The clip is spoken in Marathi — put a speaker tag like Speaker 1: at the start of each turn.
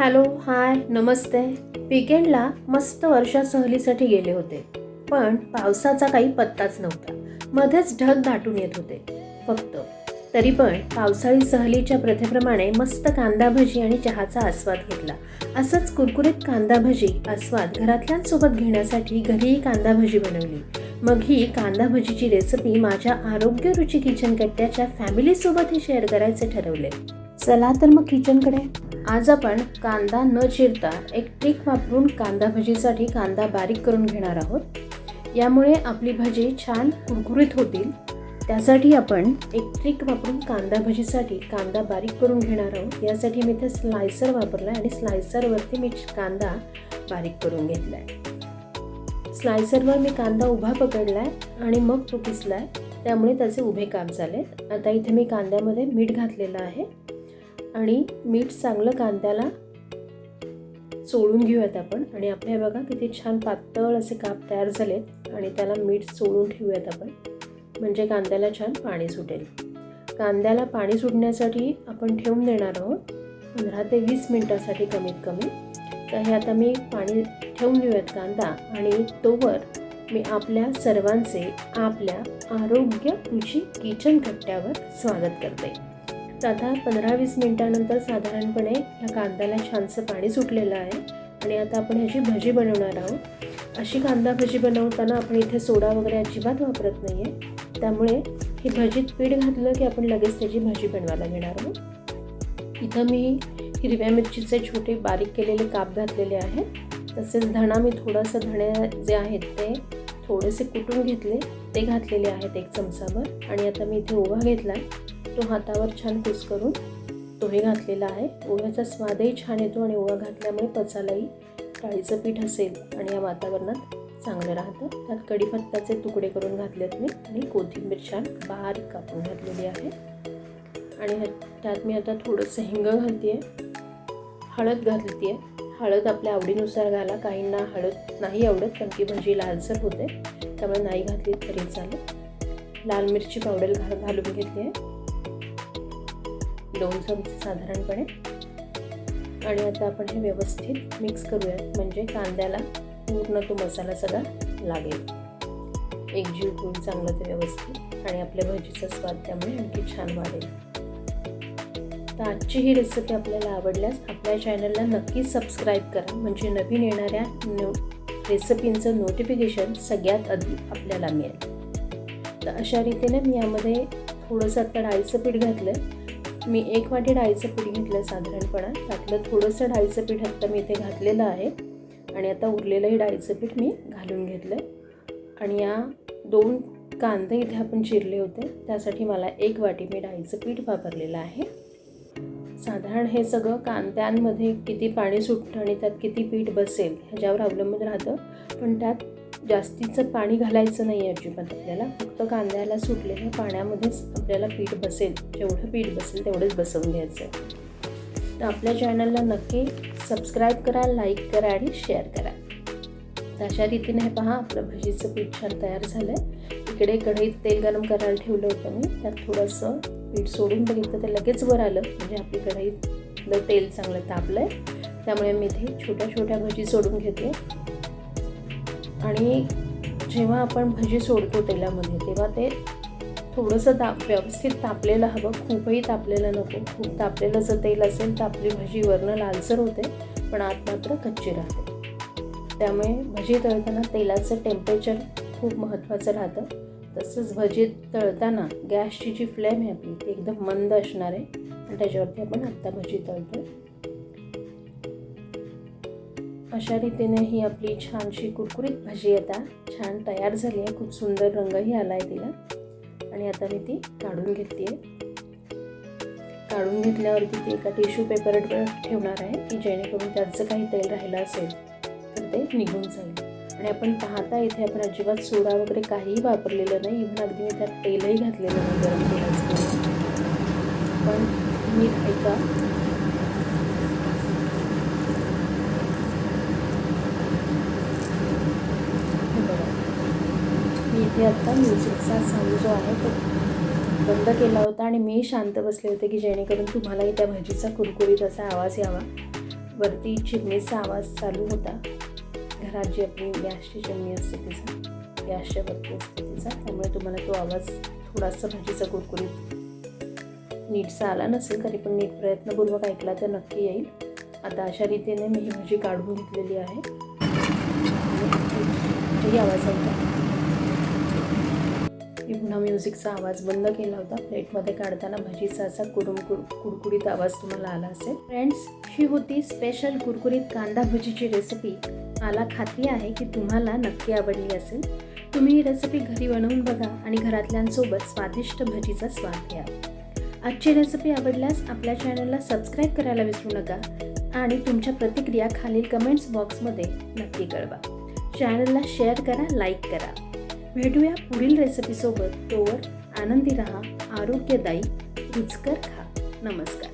Speaker 1: हॅलो हाय नमस्ते. विकेंडला मस्त वर्षा सहलीसाठी गेले होते. पण पावसाचा काही पत्ताच नव्हता. मध्येच ढग दाटून येत होते. फक्त. तरी पण पावसाळी सहलीच्या प्रथेप्रमाणे मस्त कांदा भजी आणि चहाचा आस्वाद घेतला. असंच कुरकुरीत कांदा भजी आस्वाद घरातल्यांसोबत घेण्यासाठी घरीही कांदा भजी बनवली. मग ही कांदा भजीची रेसिपी माझ्या आरोग्य रुची किचन कट्ट्याच्या फॅमिलीसोबतही शेअर करायचे ठरवले. चला तर मग किचनकडे आज आपण कांदा न चिरता एक ट्रिक वापरून कांदा भजीसाठी कांदा बारीक करून घेणार आहोत. यामुळे आपली भजी छान कुरकुरीत होतील. त्यासाठी आपण एक ट्रिक वापरून कांदा भजीसाठी कांदा बारीक करून घेणार आहोत. यासाठी मी इथे स्लायसर वापरला आणि स्लायसरवरती मी कांदा बारीक करून घेतला आहे स्लायसरवर मी कांदा उभा पकडला आहे आणि मग तो किसला आहे त्यामुळे त्याचे उभे काप झाले आता इथे मी कांद्यामध्ये मीठ घातलेलं आहे. आणि मीठ चांगलं कांद्याला चोळून घेऊयात आपण. आणि आपल्या बघा किती छान पातळ असे काप तयार झालेत आणि त्याला मीठ चोळून ठेवूयात आपण. म्हणजे कांद्याला छान पाणी सुटेल. कांद्याला पाणी सुटण्यासाठी आपण ठेवून देणार आहोत पंधरा ते वीस मिनटासाठी कमीत कमी. तर हे आता मी पाणी ठेवून घेऊयात कांदा आणि तोवर मी आपल्या सर्वांचे आपल्या आरोग्य तुझी किचन कट्ट्यावर स्वागत करते. आता पंधरा वीस मिनटानंतर साधारणपणे या कांद्याला छानसं पाणी सुटलेलं आहे. आणि आता आपण ह्याची भजी बनवणार आहोत. अशी कांदा भजी बनवताना आपण इथे सोडा वगैरे अजिबात वापरत नाही आहे त्यामुळे ही भजीत पीठ घातलं की आपण लगेच त्याची भजी बनवायला घेणार आहोत. इथं मी हिरव्या मिरचीचे छोटे बारीक केलेले काप घातलेले आहेत. तसेच धणा मी थोडंसं धणे जे आहेत ते थोडेसे कुटून घेतले. ते घातलेले आहेत एक चमचाभर. आणि आता मी इथे ओवा घेतला आहे तो हातावर छान कुस करून तोही घातलेला आहे. ओव्याचा स्वादही छान येतो आणि ओवा घातल्यामुळे पचायलाही डाळीचं पीठ असेल आणि या वातावरणात चांगलं राहतं. त्यात कढीपत्ताचे तुकडे करून घातलेत मी आणि कोथिंबीर छान बारीक कापून घातलेली आहे. आणि त्यात मी आता थोडंसं हिंग घालते आहे हळद घालते आहे हळद आपल्या आवडीनुसार घाला. काहींना हळद नाही आवडत कारण की भजी लालसर होते. त्यामुळे नाही घातली तरी चालेल. लाल मिरची पावडर घाल घालून घेतली आहे दोन चमचे साधारणपणे. आणि आता आपण हे व्यवस्थित मिक्स करूयात. म्हणजे कांद्याला पूर्ण तो मसाला सगळा लागेल. एकजीव होईल चांगलं ते व्यवस्थित. आणि आपल्या भजीचा स्वाद त्यामुळे आणखी छान वाढेल. तर आजची ही रेसिपी आपल्याला आवडल्यास आपल्या चॅनलला नक्की सबस्क्राईब करा. म्हणजे नवीन येणाऱ्या नो रेसिपींचं नोटिफिकेशन सगळ्यात आधी आपल्याला मिळेल. तर अशा रीतीने मी यामध्ये थोडंसं आता डाळीचं पीठ घातलं आहे मी एक वाटी डाळीचं पीठ घेतलं साधारणपणा. त्यातलं थोडंसं डाळीचं पीठ आत्ता मी इथे घातलेलं आहे. आणि आता उरलेलंही डाळीचं पीठ मी घालून घेतलं आहे आणि या दोन कांदे इथे आपण चिरले होते. त्यासाठी मला एक वाटी मी डाळीचं पीठ वापरलेलं आहे. साधारण हे सगळं कांद्यांमध्ये किती पाणी सुटतं आणि त्यात किती पीठ बसेल ह्याच्यावर अवलंबून राहतं. पण त्यात जास्तीचं पाणी घालायचं नाही आहे अजिबात आपल्याला. फक्त कांद्याला सुटलेल्या पाण्यामध्येच आपल्याला पीठ बसेल. जेवढं पीठ बसेल तेवढंच बसवून घ्यायचं. आहे तर आपल्या चॅनलला नक्की सबस्क्राईब करा लाईक करा आणि शेअर करा. तर अशा रीतीने हे पहा आपलं भजीचं पीठ छान तयार झालं आहे इकडे कढईत तेल गरम करायला ठेवलं होतं मी. त्यात थोडंसं पीठ सोडून बघितलं तर लगेच वर आलं. म्हणजे आपली कढईतलं तेल चांगलं तापलं आहे त्यामुळे मी इथे छोट्या छोट्या भजी सोडून घेते. आणि जेव्हा आपण भजी सोडतो तेलामध्ये तेव्हा ते थोडंसं ताप व्यवस्थित तापलेलं हवं. खूपही तापलेलं नको. खूप तापलेलं जर तेल असेल तर आपली भजी वरनं लालसर होते पण आत मात्र कच्ची राहते. त्यामुळे भजी तळताना तेलाचं टेम्परेचर खूप महत्त्वाचं राहतं. तसंच भजी तळताना गॅसची जी फ्लेम आहे आपली ती एकदम मंद असणार आहे. आणि त्याच्यावरती आपण आत्ता भजी तळतो अशा रीतीने ही आपली छानशी कुरकुरीत भाजी आता छान तयार झाली आहे. खूप सुंदर रंगही आला आहे तिला. आणि आता मी ती काढून घेतली आहे. काढून घेतल्यावरती ती एका टिश्यू पेपरवर ठेवणार आहे की जेणेकरून त्याचं काही तेल राहिलं असेल तर ते निघून जाईल. आणि आपण पाहता इथे आपण अजिबात सोडा वगैरे काहीही वापरलेलं नाही. इव्हन अगदी मी त्यात तेलही घातलेलं नाही गरम तेलाचं. पण मीठ ऐका हे बघा मी आत्ता म्युझिकचा साऊंड जो आहे तो बंद केला होता आणि मी शांत बसले होते की जेणेकरून तुम्हालाही त्या भाजीचा कुरकुरीत असा आवाज यावा. वरती चिमणीचा आवाज चालू होता. घरात जी आपली गॅसची चिमणी असते तिचा गॅसच्या वरती असते तिचा त्यामुळे तुम्हाला तो आवाज थोडासा भाजीचा कुरकुरीत नीटचा आला नसेल तरी पण नीट प्रयत्नपूर्वक ऐकला तर नक्की येईल. आता अशा रीतीने मी ही भाजी काढून घेतलेली आहे. आवाज होता मी पुन्हा म्युझिकचा आवाज बंद केला होता. प्लेटमध्ये काढताना भाजीचा असा कुरुम कुर कुरकुरीत आवाज तुम्हाला आला असेल. फ्रेंड्स ही होती स्पेशल कुरकुरीत कांदा भजीची रेसिपी मला खात्री आहे की तुम्हाला नक्की आवडली असेल. तुम्ही ही रेसिपी घरी बनवून बघा आणि घरातल्यांसोबत स्वादिष्ट भजीचा स्वाद घ्या. आजची रेसिपी आवडल्यास आपल्या चॅनलला सबस्क्राईब करायला विसरू नका आणि तुमच्या प्रतिक्रिया खालील कमेंट्स बॉक्समध्ये नक्की कळवा. चॅनलला शेअर करा लाईक करा. भेटूया पुढील रेसिपीसोबत तोवर आनंदी रहा आरोग्यदायी रुचकर खा. नमस्कार.